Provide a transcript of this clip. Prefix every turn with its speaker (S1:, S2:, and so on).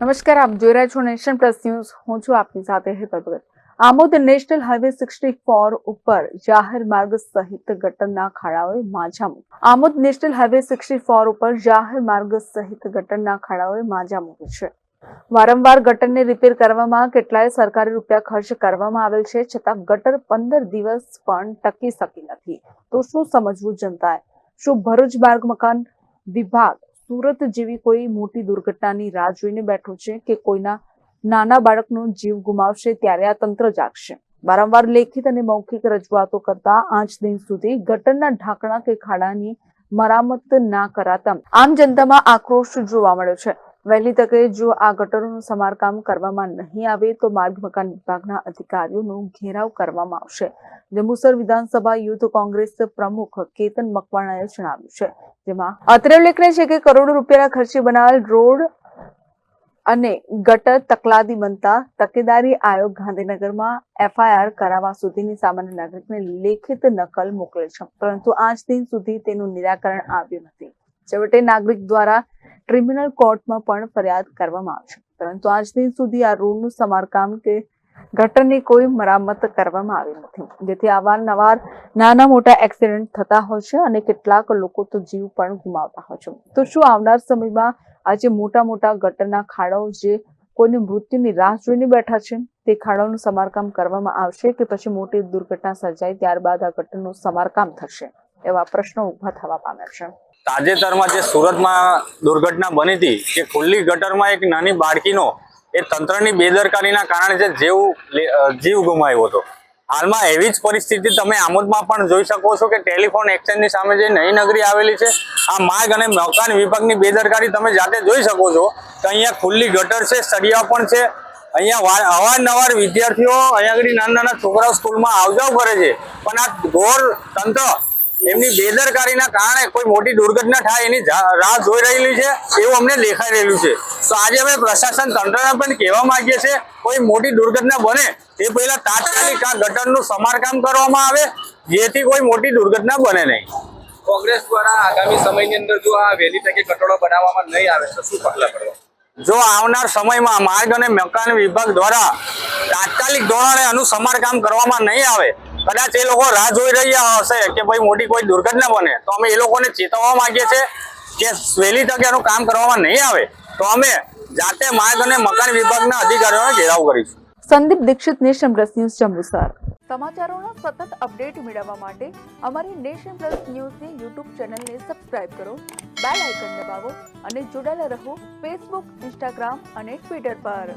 S1: નમસ્કાર, આપ જોઈ રહ્યા છો નેશન પ્લસ ન્યૂઝ. હું છું આપની સાથે Hetal Bhagat. Amod national highway sixty four ઉપર જાહેર માર્ગ સહિત ગટરના ખાડાઓએ માજા મૂકી Amod national highway sixty four ઉપર જાહેર માર્ગ સહિત ગટરના ખાડાઓએ માજા મૂકી છે. વારંવાર ગટરને રિપેર કરવામાં કેટલાય સરકારી રૂપિયા ખર્ચ કરવામાં આવેલ છે, છતાં ગટર પંદર દિવસ પણ ટકી શકી નથી. તો શું સમજવું જનતાએ? શું ભરૂચ માર્ગ મકાન વિભાગ સુરત જેવી કોઈ મોટી દુર્ઘટનાની રાહ જોઈને બેઠો છે કે કોઈના નાના બાળકનો જીવ ગુમાવશે ત્યારે આ તંત્ર જાગશે. વારંવાર લેખિત અને મૌખિક રજૂઆતો કરતા આજ દિન સુધી ગટરના ઢાંકણા કે ખાડાની મરામત ના કરાતા આમ જનતામાં આક્રોશ જોવા મળ્યો છે. વહેલી તકે જો આ ગટરોનું સમારકામ કરવામાં નહીં આવે, તો માર્ગ મકાન વિભાગના અધિકારીઓનો ઘેરાવ કરવામાં આવશે. જંબુસર વિધાનસભા યુથ કોંગ્રેસ પ્રમુખ કેતન મકવાણાએ જણાવ્યું છે, જેમાં અત્રે ઉલ્લેખનીય છે કે કરોડો રૂપિયાના ખર્ચે બનાવેલ રોડ અને ગટર તકલાદી બનતા તકેદારી આયોગ ગાંધીનગરમાં એફઆઈઆર કરાવવા સુધીની સામાન્ય નાગરિકને લેખિત નકલ મોકલે છે, પરંતુ આજ દિન સુધી તેનું નિરાકરણ આવ્યું નથી. છેવટે નાગરિક દ્વારા ટ્રિબ્યુનલ કોર્ટમાં પણ ફરિયાદ કરવામાં આવશે પરંતુ આજ દિન સુધી આ રોડનું સમારકામ કે ગટરની કોઈ મરામત કરવામાં આવી નથી. જેથી અવારનવાર નાના મોટા એક્સિડન્ટ થતા હોય છે અને કેટલાક લોકો તો જીવ પણ ગુમાવતા હોય છે. તો શું આવનાર સમયમાં આજે મોટા મોટા ગટરના ખાડાઓ જે કોઈની મૃત્યુની રાહ જોઈને બેઠા છે, તે ખાડાઓનું સમારકામ કરવામાં આવશે કે પછી મોટી દુર્ઘટના સર્જાય ત્યારબાદ આ ગટરનું સમારકામ થશે? એવા પ્રશ્નો ઊભા થવા પામ્યા છે.
S2: તાજેતરમાં જે સુરતમાં દુર્ઘટના બની હતી, કે ખુલ્લી ગટરમાં એક નાની બાળકીનો એ તંત્રની બેદરકારીના કારણે જે જીવ જીવ ગુમાવ્યો હતો. હાલમાં એવી જ પરિસ્થિતિ તમે આમોદમાં પણ જોઈ શકો છો કે ટેલિફોન એક્સચેન્જની સામે જે નઈ નગરી આવેલી છે, આ માર્ગ અને મકાન વિભાગની બેદરકારી તમે જાતે જોઈ શકો છો કે અહીંયા ખુલ્લી ગટર છે, સળિયા પણ છે. અહીંયા અવારનવાર વિદ્યાર્થીઓ અહીંયા આગળ નાના નાના છોકરાઓ સ્કૂલમાં આવજાવ કરે છે. પણ આ ઘોર તંત્ર એમની બેદરકારીના કારણે કોઈ મોટી દુર્ઘટના થાય એની રાહ જોઈ રહેલી છે એવું અમને દેખાઈ રહેલું છે. તો આજે અમે પ્રશાસન તંત્રને પણ કહેવા માંગીએ છીએ કોઈ મોટી દુર્ઘટના બને એ પહેલા તાત્કાલિક આ ગટરનું સમારકામ કરવામાં આવે જેથી કોઈ મોટી દુર્ઘટના બને નહીં.
S3: કોંગ્રેસ દ્વારા આગામી સમયની અંદર જો આ વહેલી તકે કટોળો બનાવવામાં નહીં આવે તો શું પગલાં ભરવા?
S2: જો આવનાર સમયમાં માર્ગ અને મકાન વિભાગ દ્વારા તાત્કાલિક ધોરણે આનું સમારકામ કરવામાં નહીં આવે કદાચ એ લોકો રાહ જોઈ રહ્યા હશે કે ભાઈ મોટી કોઈ દુર્ઘટના બને, તો અમે એ લોકોને ચેતવવા માંગીએ છીએ કે વહેલી તકે એનું કામ કરવામાં નહીં આવે, તો અમે જાતે માર્ગ અને મકાન વિભાગના અધિકારીઓને ઘેરાવ કરીશું.
S1: Sandeep Dixit nation plus news Jambusar. સમાચારોનો સતત અપડેટ મેળવવા માટે અમારી નેશન પ્લસ ન્યૂઝની યુટ્યુબ ચેનલને સબસ્ક્રાઇબ કરો, બેલ આઇકન દબાવો અને જોડાયેલા રહો ફેસબુક, ઇન્સ્ટાગ્રામ અને ટ્વિટર પર.